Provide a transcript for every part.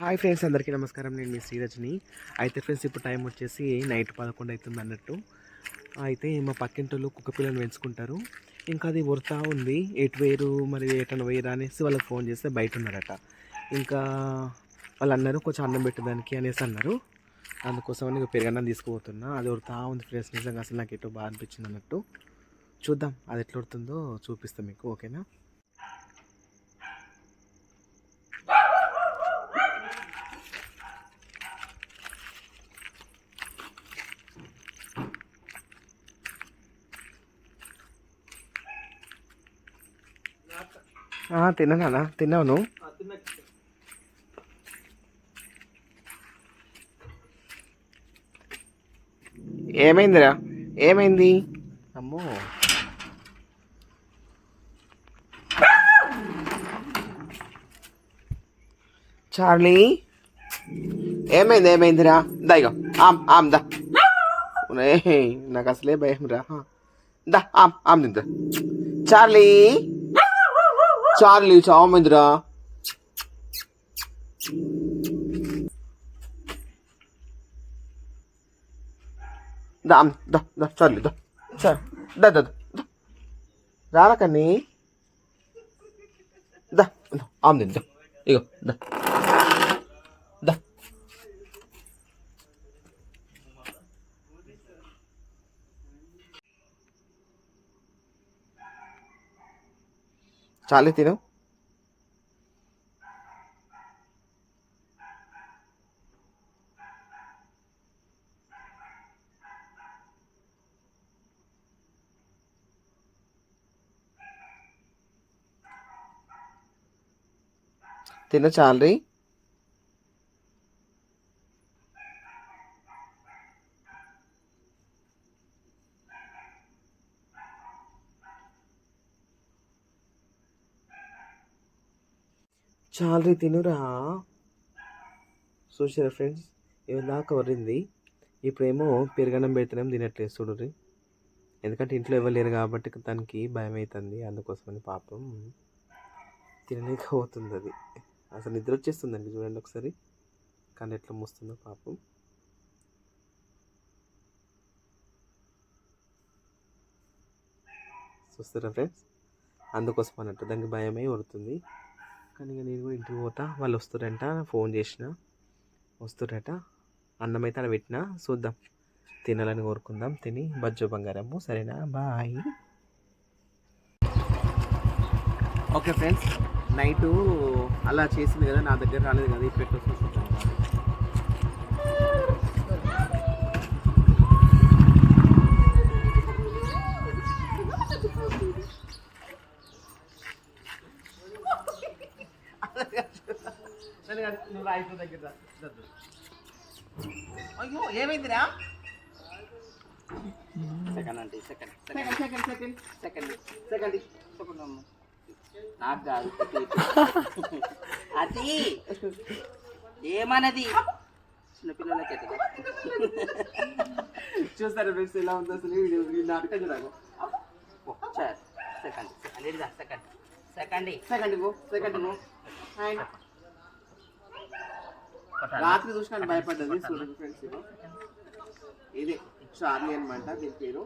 Hi friends అందరికీ నమస్కారం. నేను మీ శ్రీరజని. అయితే ఫ్రెండ్స్ ఇప్పుడు టైం వచ్చేసి నైట్ పదకొండు అవుతుంది అన్నట్టు. అయితే మా పక్కింటోళ్ళు కుక్క పిల్లని పెంచుకుంటారు. ఇంకా అది ఉడతా ఉంది. ఎటు వేరు మరి ఎటన వేయరా అనేసి వాళ్ళకి ఫోన్ చేస్తే బయట ఉన్నారట. ఇంకా వాళ్ళు అన్నారు కొంచెం అన్నం పెట్టడానికి అనేసి అన్నారు. అందుకోసం నేను పెరగన్నం తీసుకుపోతున్నా. అది ఉడతా ఉంది ఫ్రెండ్స్ నిజంగా అసలు నాకు ఎటో బాగా అనిపించింది అన్నట్టు. చూద్దాం అది ఎట్లా ఉడుతుందో చూపిస్తాం మీకు ఓకేనా? తిన్నానా తిన్నావు నువ్వు? ఏమైందిరా? ఏమైంది? అమ్మో. చార్లీ? ఏమైంది ఏమైందిరా? దా ఇగో ఆమ్ ఆమ్ దా. నాకు అసలే భయం రా దా ఆమ్ ఆమ్ తిందా చార్లీ? చార్లీ చామందిరా దా దా దా చార్లీ దా చార్ దా దా దా దా. రారా దా ఇగో దా చాలే తిను తిను చాలరి చాలరి తినురా. చూసారా ఫ్రెండ్స్ ఇవి దాకా వరింది. ఇప్పుడేమో పెరగడం పెడితేనే తినట్లేదు చూడరి ఎందుకంటే ఇంట్లో ఎవరు లేరు కాబట్టి దానికి భయం అవుతుంది అందుకోసమని పాపం తినలేకపోతుంది అది. అసలు నిద్ర వచ్చేస్తుందండి చూడండి ఒకసారి. కానీ ఎట్లా మూస్తుందో పాపం. చూస్తారా ఫ్రెండ్స్? అందుకోసం అన్నట్టు దానికి భయమే ఉడుతుంది కానీ ఇక నేను కూడా ఇంటికి పోతా. వాళ్ళు వస్తారంట ఫోన్ చేసిన. వస్తారట. అన్నం అయితే అక్కడ పెట్టిన. చూద్దాం. తినాలని కోరుకుందాం. తిని బజ్జో బంగారము. సరేనా? బాయ్. ఓకే ఫ్రెండ్స్ నైటు అలా చేసింది కదా నా దగ్గర రాలేదు కదా ఇప్పుడు ఎట్లా వస్తుందో చూద్దాం. అయ్యో ఏమైందిరా? సెకండ్ అంటే second second second second second second చెప్పండి అమ్మ. నాకు కాదు అది ఏమన్నది? చిన్నపిల్లలకి ఎట్లా చూస్తారా ఫ్రెండ్స్ ఎలా ఉందో అసలు వీడియో? ఈ నాటకం sir second second second second second second go and రాత్రి చూసినాను భయపడ్డది చూడండి ఫ్రెండ్స్ ఇది చార్లీ అనమాట దీని పేరు.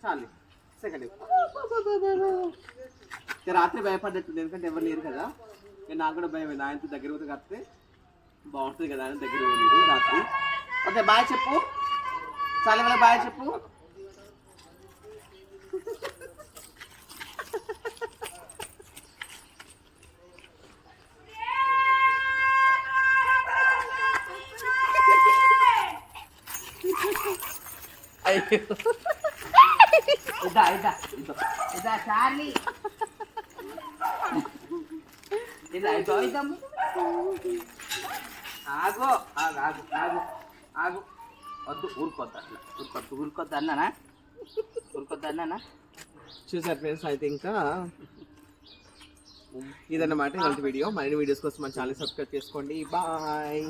చార్లీ సెకండ్ రాత్రి భయపడ్డట్టుంది ఎందుకంటే ఎవరు లేరు కదా. ఇక నాకు కూడా భయం ఆయనతో దగ్గర పోతే కడితే బాగుంటుంది కదా అని దగ్గర పోలేదు రాత్రి. ఓకే బాయ్ చెప్పు. చాలీ బాయ్ చెప్పు. అయ్యో. ఇదా ఇదా ఇదో. ఇదా చార్లీ. ఇదా ఇదో ఇద్దాము ఆగు ఆగు ఆగు ఆగు ఆగు. వద్దు ఊరుకోద్దు అట్లా. ఊరుకోద్దు ఊరుకోద్దు అన్నానా? ఊరుకోద్దు అన్నానా? చూసారు ఫ్రెండ్స్ అయితే ఇంకా ఇదన్నమాట ఇలాంటి వీడియో మరిన్ని వీడియోస్ కోసం మన ఛానల్ సబ్స్క్రైబ్ చేసుకోండి. బాయ్